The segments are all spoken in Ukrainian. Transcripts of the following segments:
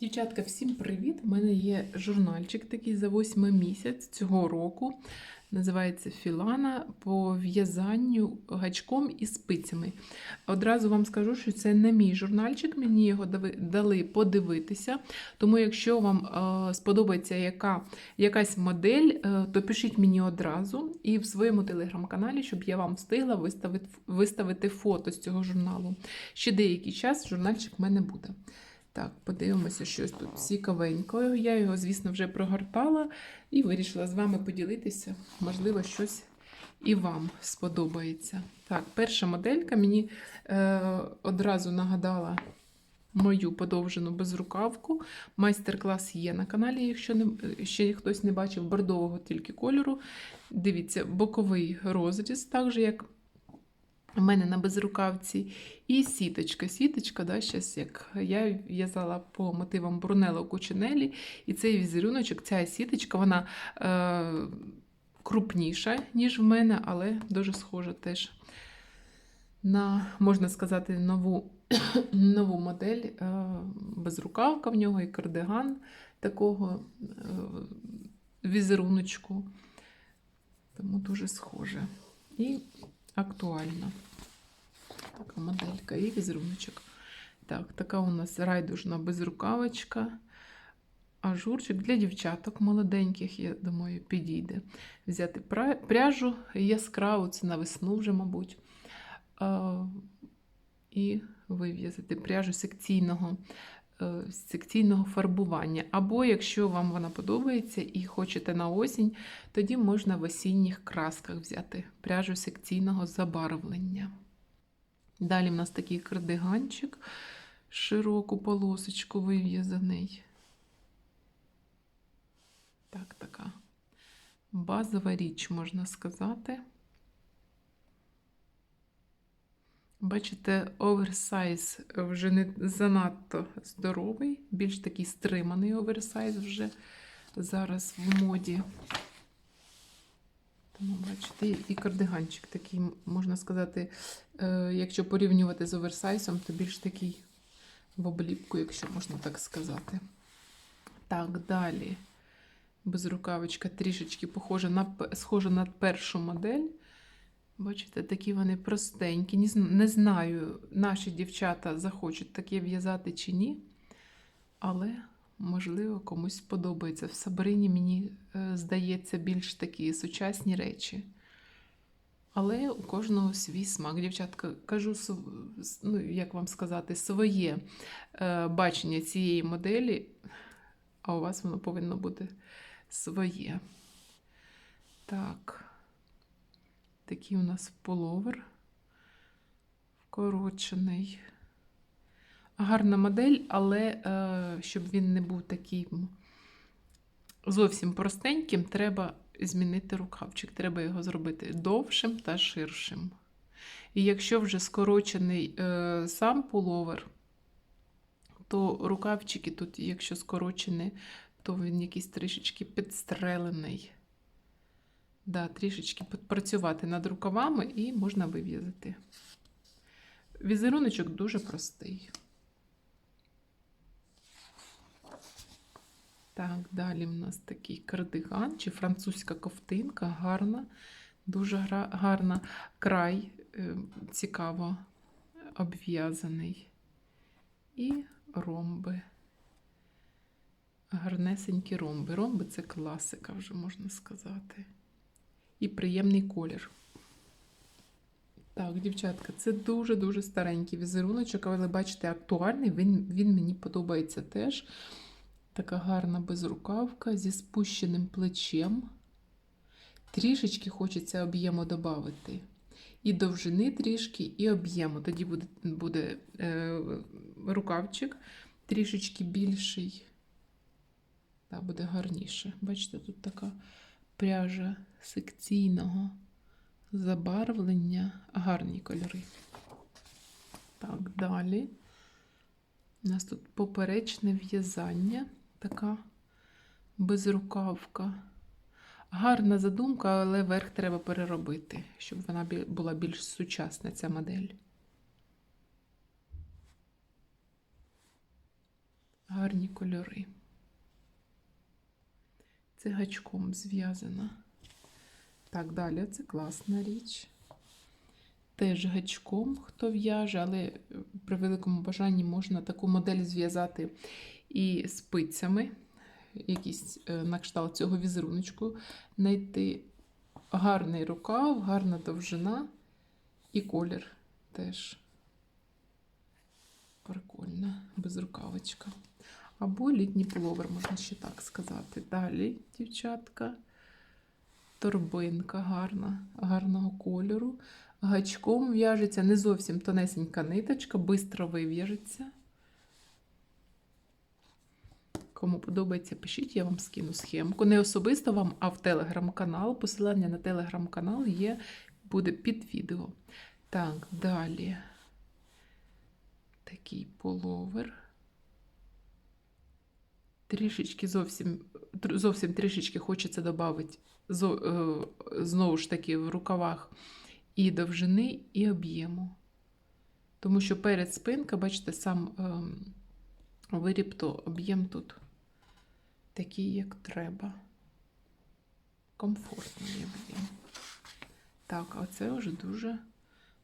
Дівчатка, всім привіт! У мене є журнальчик такий за восьмий місяць цього року. Називається Філана по в'язанню гачком і спицями. Одразу вам скажу, що це не мій журнальчик, мені його дали подивитися. Тому, якщо вам е, сподобається яка, якась модель, е, то пишіть мені одразу і в своєму телеграм-каналі, щоб я вам встигла виставити, виставити фото з цього журналу. Ще деякий час журнальчик в мене буде. Так, подивимося, щось тут цікавенького. Я його, звісно, вже прогортала і вирішила з вами поділитися. Можливо, щось і вам сподобається. Так, перша моделька мені е, одразу нагадала мою подовжену безрукавку. Майстер-клас є на каналі, якщо не, ще хтось не бачив бордового тільки кольору. Дивіться, боковий розріз, так же, як у мене на безрукавці. І сіточка. Сіточка, да, щас як я в'язала по мотивам Брунелло Кучинелі, і цей візеруночок, ця сіточка, вона е, крупніша, ніж в мене, але дуже схожа теж на, можна сказати, нову, нову модель. Е, безрукавка в нього і кардиган такого е, візеруночку. Тому дуже схоже. І актуально. Така моделька і візеруночок. Так, така у нас райдужна безрукавочка. Ажурчик для дівчаток молоденьких, я думаю, підійде. Взяти пряжу яскраву, це на весну вже, мабуть. І вив'язати пряжу секційного, секційного фарбування. Або, якщо вам вона подобається і хочете на осінь, тоді можна в осінніх красках взяти пряжу секційного забарвлення. Далі в нас такий кардиганчик, широку полосочку вив'язаний. Так, така базова річ, можна сказати. Бачите, оверсайз вже не занадто здоровий, більш такий стриманий оверсайз вже зараз в моді. Тому, бачите, і кардиганчик такий, можна сказати, е, якщо порівнювати з оверсайзом, то більш такий в обліпку, якщо можна так сказати. Так, далі. Безрукавочка трішечки похожа на, схожа на першу модель. Бачите, такі вони простенькі. Не, знаю, наші дівчата захочуть таке в'язати чи ні. Але, можливо, комусь сподобається. В Сабрині мені е, здається більш такі сучасні речі. Але у кожного свій смак. Дівчатка, кажу, ну, як вам сказати, своє е, бачення цієї моделі, а у вас воно повинно бути своє. Так. Такий у нас половер вкорочений. Гарна модель, але е, щоб він не був таким зовсім простеньким, треба змінити рукавчик. Треба його зробити довшим та ширшим. І якщо вже скорочений е, сам пуловер, то рукавчики тут, якщо скорочені, то він якийсь трішечки підстрелений. Да, трішечки працювати над рукавами і можна вив'язати. Візеруночок дуже простий. Так, далі в нас такий кардиган чи французька ковтинка, гарна, дуже гарна. Край е, цікаво обв'язаний. І ромби. Гарнесенькі ромби. Ромби це класика, вже можна сказати. І приємний колір. Так, дівчатка, це дуже-дуже старенький візеруночок, але бачите, актуальний. Він, він мені подобається теж. Така гарна безрукавка зі спущеним плечем. Трішечки хочеться об'єму додати. І довжини трішки, і об'єму. Тоді буде, буде е, рукавчик трішечки більший. Так, буде гарніше. Бачите, тут така пряжа секційного забарвлення. Гарні кольори. Так, далі. У нас тут поперечне в'язання, така безрукавка. Гарна задумка, але верх треба переробити, щоб вона була більш сучасна, ця модель. Гарні кольори. Це гачком зв'язано. Так, далі це класна річ. Теж гачком, хто в'яже, але е, при великому бажанні можна таку модель зв'язати і спицями, якийсь е, на кшталт цього візеруночку, знайти гарний рукав, гарна довжина і колір теж. Прикольно, безрукавочка. Або літній пуловер, можна ще так сказати. Далі, дівчатка, торбинка гарна, гарного кольору. Гачком в'яжеться не зовсім тонесенька ниточка, швидко вив'яжеться. Кому подобається, пишіть, я вам скину схемку. Не особисто вам, а в телеграм-канал. Посилання на телеграм-канал є, буде під відео. Так, далі такий половер. Трішечки зовсім, зовсім трішечки хочеться додати знову ж таки в рукавах і довжини, і об'єму. Тому що перед спинка, бачите, сам ем, виріб, то об'єм тут такий, як треба. Комфортний об'єм. Так, а це вже дуже,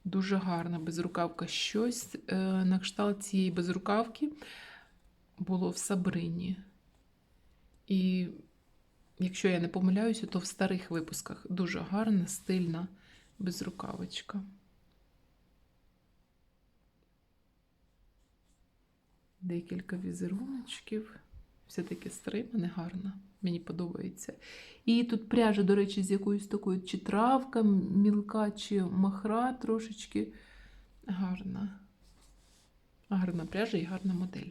дуже гарна безрукавка. Щось е, на кшталт цієї безрукавки було в Сабрині. І якщо я не помиляюся, то в старих випусках дуже гарна, стильна безрукавочка. Декілька візеруночків. Все-таки стримане, гарно. Мені подобається. І тут пряжа, до речі, з якоюсь такою чи травка мілка, чи махра трошечки. Гарна. Гарна пряжа і гарна модель.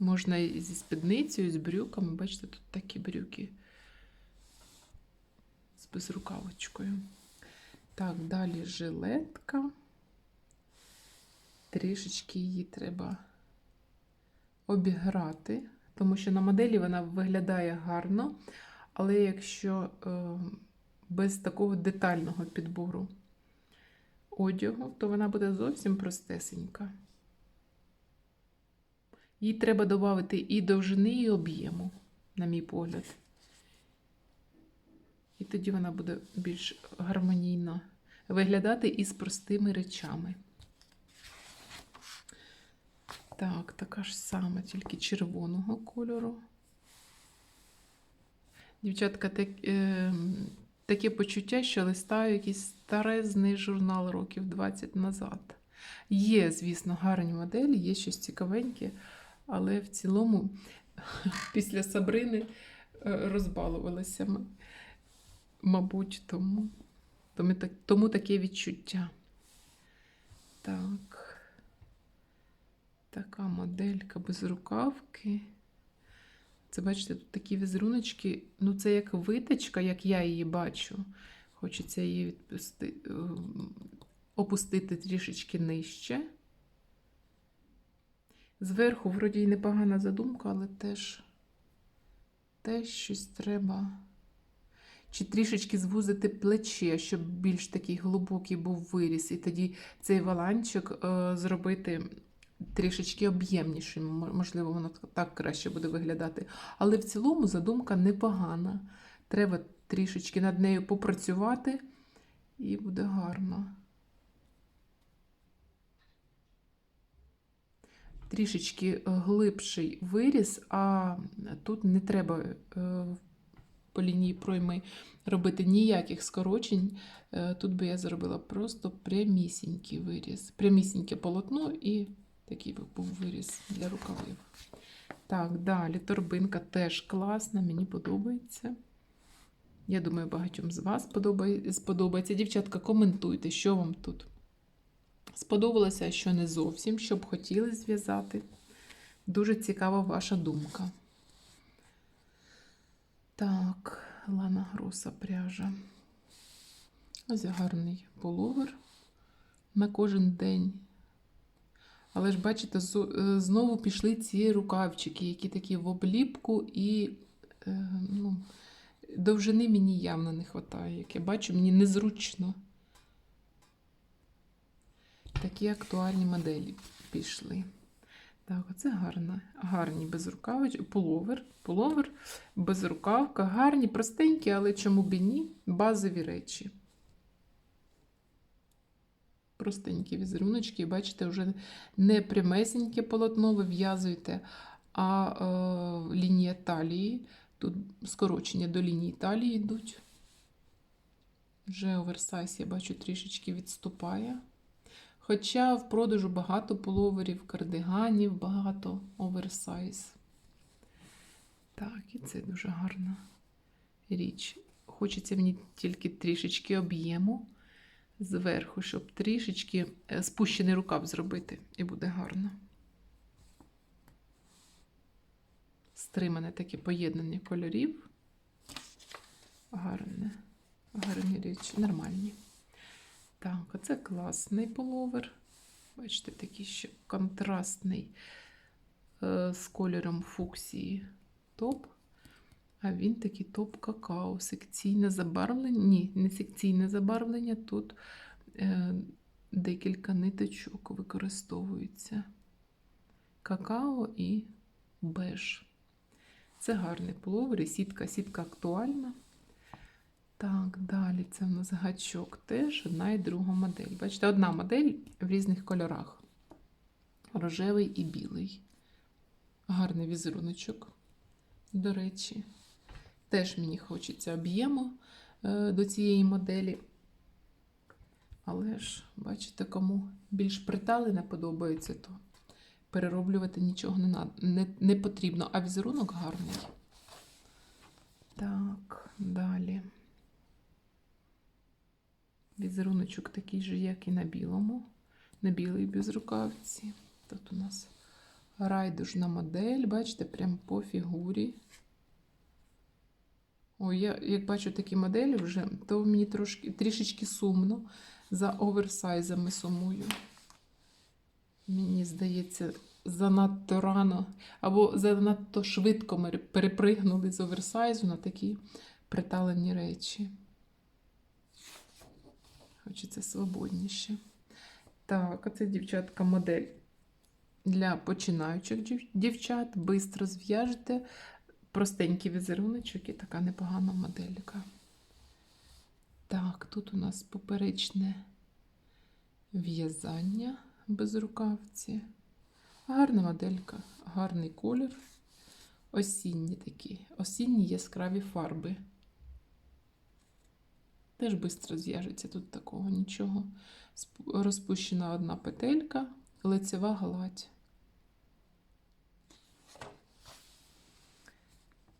Можна і зі спідницею, з брюками. Бачите, тут такі брюки з безрукавочкою. Так, далі жилетка. Трішечки її треба обіграти, тому що на моделі вона виглядає гарно, але якщо е, без такого детального підбору одягу, то вона буде зовсім простесенька. Їй треба додати і довжини, і об'єму, на мій погляд. І тоді вона буде більш гармонійно виглядати із простими речами. Так, така ж сама, тільки червоного кольору. Дівчатка, так, е, таке почуття, що листаю якийсь старезний журнал років 20 назад. Є, звісно, гарні моделі, є щось цікавеньке, але в цілому після Сабрини е, розбалувалися ми, мабуть, тому, тому, тому таке відчуття. Так. Така моделька без рукавки. Це, бачите, тут такі візеруночки. Ну, це як виточка, як я її бачу. Хочеться її відпусти, е, опустити трішечки нижче. Зверху, вроді, і непогана задумка, але теж, теж щось треба. Чи трішечки звузити плече, щоб більш такий глибокий був виріс. І тоді цей валанчик е, зробити трішечки об'ємнішим. Можливо, воно так краще буде виглядати. Але в цілому задумка непогана. Треба трішечки над нею попрацювати, і буде гарно. Трішечки е, глибший виріс, а тут не треба е, по лінії пройми робити ніяких скорочень. Е, Тут би я зробила просто прямісінький виріз, прямісіньке полотно і такий би був виріз для рукавів. Так, далі торбинка теж класна, мені подобається. Я думаю, багатьом з вас сподобається. Дівчатка, коментуйте, що вам тут сподобалося, що не зовсім, що б хотіли зв'язати. Дуже цікава ваша думка. Так, Лана Гроса пряжа. Ось гарний половер на кожен день. Але ж, бачите, е, знову пішли ці рукавчики, які такі в обліпку, і е, ну, довжини мені явно не вистачає. Як я бачу, мені незручно. Такі актуальні моделі пішли. Так, оце гарна, гарні безрукавич, пуловер, пуловер, безрукавка, гарні, простенькі, але чому б і ні, базові речі. Простенькі візеруночки, бачите, вже не прямесеньке полотно ви в'язуєте, а е, лінія талії. Тут скорочення до лінії талії йдуть. Вже оверсайз, я бачу, трішечки відступає. Хоча в продажу багато пуловерів, кардиганів, багато оверсайз. Так, і це дуже гарна річ. Хочеться мені тільки трішечки об'єму зверху, щоб трішечки е, спущений рукав зробити, і буде гарно. Стримане таке поєднання кольорів. Гарне, гарні речі, нормальні. Так, оце класний пуловер. Бачите, такий ще контрастний е, з кольором фуксії топ. А він такий топ какао. Секційне забарвлення. Ні, не секційне забарвлення. Тут е, декілька ниточок використовуються. Какао і беж. Це гарний пуловер і сітка. Сітка актуальна. Так, далі це в нас гачок теж одна і друга модель. Бачите, одна модель в різних кольорах: рожевий і білий. Гарний візеруночок, до речі. Теж мені хочеться об'єму е, до цієї моделі. Але ж, бачите, кому більш приталене подобається, то перероблювати нічого не, не, не потрібно. А візерунок гарний. Так, далі. Візеруночок такий же, як і на білому, на білій безрукавці. Тут у нас райдужна модель, бачите, прям по фігурі. Ой, я як бачу такі моделі вже, то мені трошки, трішечки сумно за оверсайзами сумую. Мені здається, занадто рано або занадто швидко ми перепригнули з оверсайзу на такі приталені речі. Хочеться свободніше. Так, а це дівчатка модель для починаючих дівчат. Бистро зв'яжете. Простенький візеруночок і така непогана моделька. Так, тут у нас поперечне в'язання без рукавці. Гарна моделька, гарний колір. Осінні такі, осінні яскраві фарби. Теж швидко зв'яжеться, тут такого нічого. Розпущена одна петелька, лицева гладь.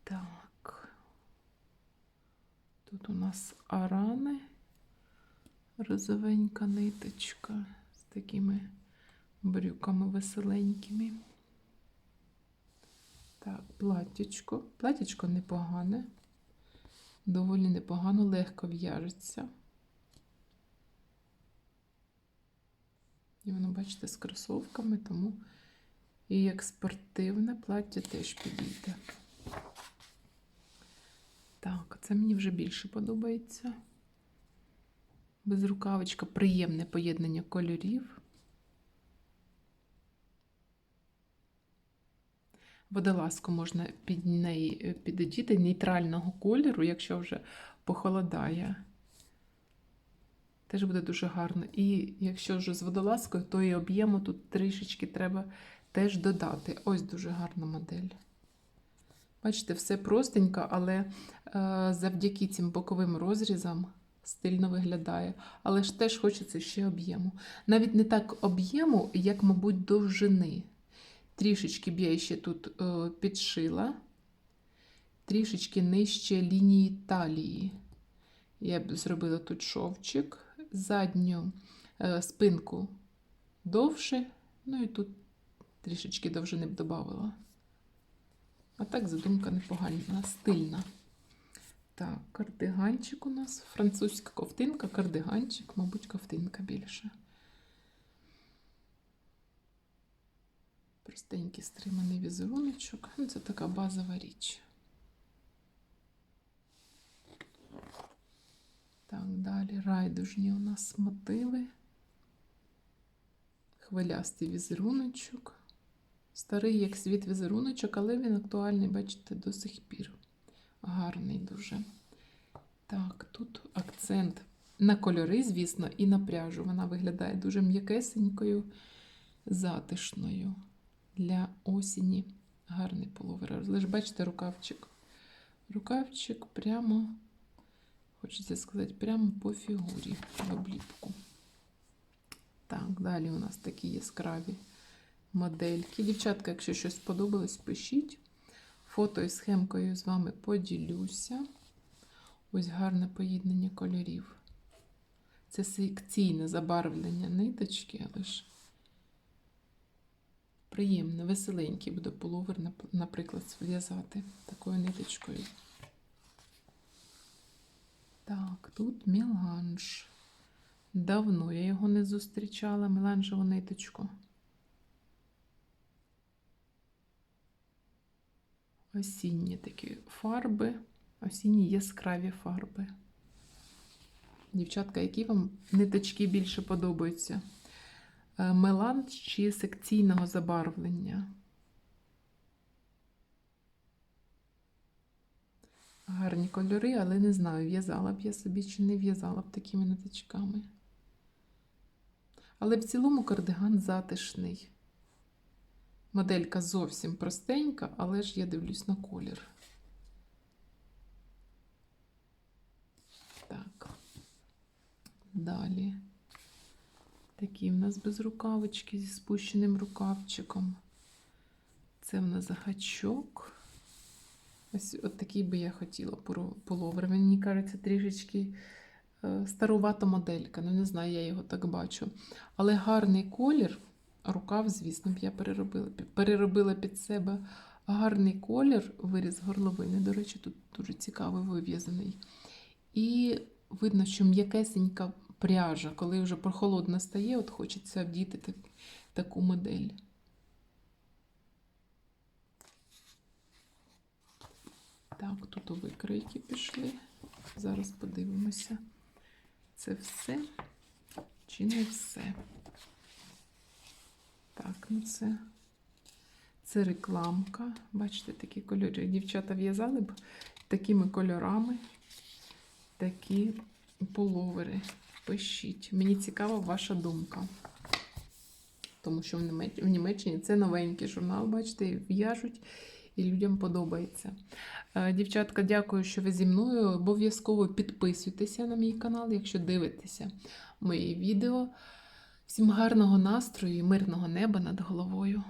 Так. Тут у нас арани, розовенька ниточка з такими брюками веселенькими. Так, платтячко. Платтячко непогане. Доволі непогано, легко в'яжеться. І воно, бачите, з кросовками, тому і як спортивне плаття теж підійде. Так, це мені вже більше подобається. Безрукавочка, приємне поєднання кольорів. Водолазку можна під неї е, підодіти нейтрального кольору, якщо вже похолодає. Теж буде дуже гарно. І якщо вже з водолазкою, то і об'єму тут трішечки треба теж додати. Ось дуже гарна модель. Бачите, все простенько, але е, завдяки цим боковим розрізам стильно виглядає. Але ж теж хочеться ще об'єму. Навіть не так об'єму, як, мабуть, довжини. Трішечки б я ще тут е, підшила, трішечки нижче лінії талії. Я б зробила тут шовчик, задню е, спинку довше, ну і тут трішечки довжини б додавала. А так задумка непогана, стильна. Так, кардиганчик у нас, французька ковтинка, кардиганчик, мабуть, ковтинка більше. Простенький стриманий візеруночок. Ну, це така базова річ. Так, далі райдужні у нас мотиви. Хвилястий візеруночок. Старий як світ візеруночок, але він актуальний, бачите, до сих пір. Гарний дуже. Так, тут акцент на кольори, звісно, і на пряжу. Вона виглядає дуже м'якесенькою, затишною для осені. Гарний половер. Але ж бачите, рукавчик. Рукавчик прямо, хочеться сказати, прямо по фігурі в обліпку. Так, далі у нас такі яскраві модельки. Дівчатка, якщо щось сподобалось, пишіть. Фото із схемкою з вами поділюся. Ось гарне поєднання кольорів. Це секційне забарвлення ниточки, але ж приємне, веселенький буде пуловер, нап- наприклад, зв'язати такою ниточкою. Так, тут меланж. Давно я його не зустрічала, меланжеву ниточку. Осінні такі фарби, осінні яскраві фарби. Дівчатка, які вам ниточки більше подобаються? Е, Меланж чи секційного забарвлення? Гарні кольори, але не знаю, в'язала б я собі чи не в'язала б такими ниточками. Але в цілому кардиган затишний. Моделька зовсім простенька, але ж я дивлюсь на колір. Так. Далі. Такі в нас без рукавички зі спущеним рукавчиком. Це в нас гачок. Ось от такий би я хотіла пуловер. Мені кажеться, трішечки е, старувата моделька. Ну, не знаю, я його так бачу. Але гарний колір. Рукав, звісно, б я переробила, переробила під себе гарний колір, виріз горловини. До речі, тут дуже цікавий вив'язаний. І видно, що м'якесенька пряжа, коли вже прохолодно стає, от хочеться вдіти так, таку модель. Так, тут у пішли. Зараз подивимося. Це все чи не все? Так, ну це, це рекламка. Бачите, такі кольори. Дівчата в'язали б такими кольорами такі половери. Пишіть. Мені цікава ваша думка. Тому що в Німеччині це новенький журнал, бачите, в'яжуть, і людям подобається. Е, Дівчатка, дякую, що ви зі мною. Обов'язково підписуйтеся на мій канал, якщо дивитеся мої відео. Всім гарного настрою і мирного неба над головою.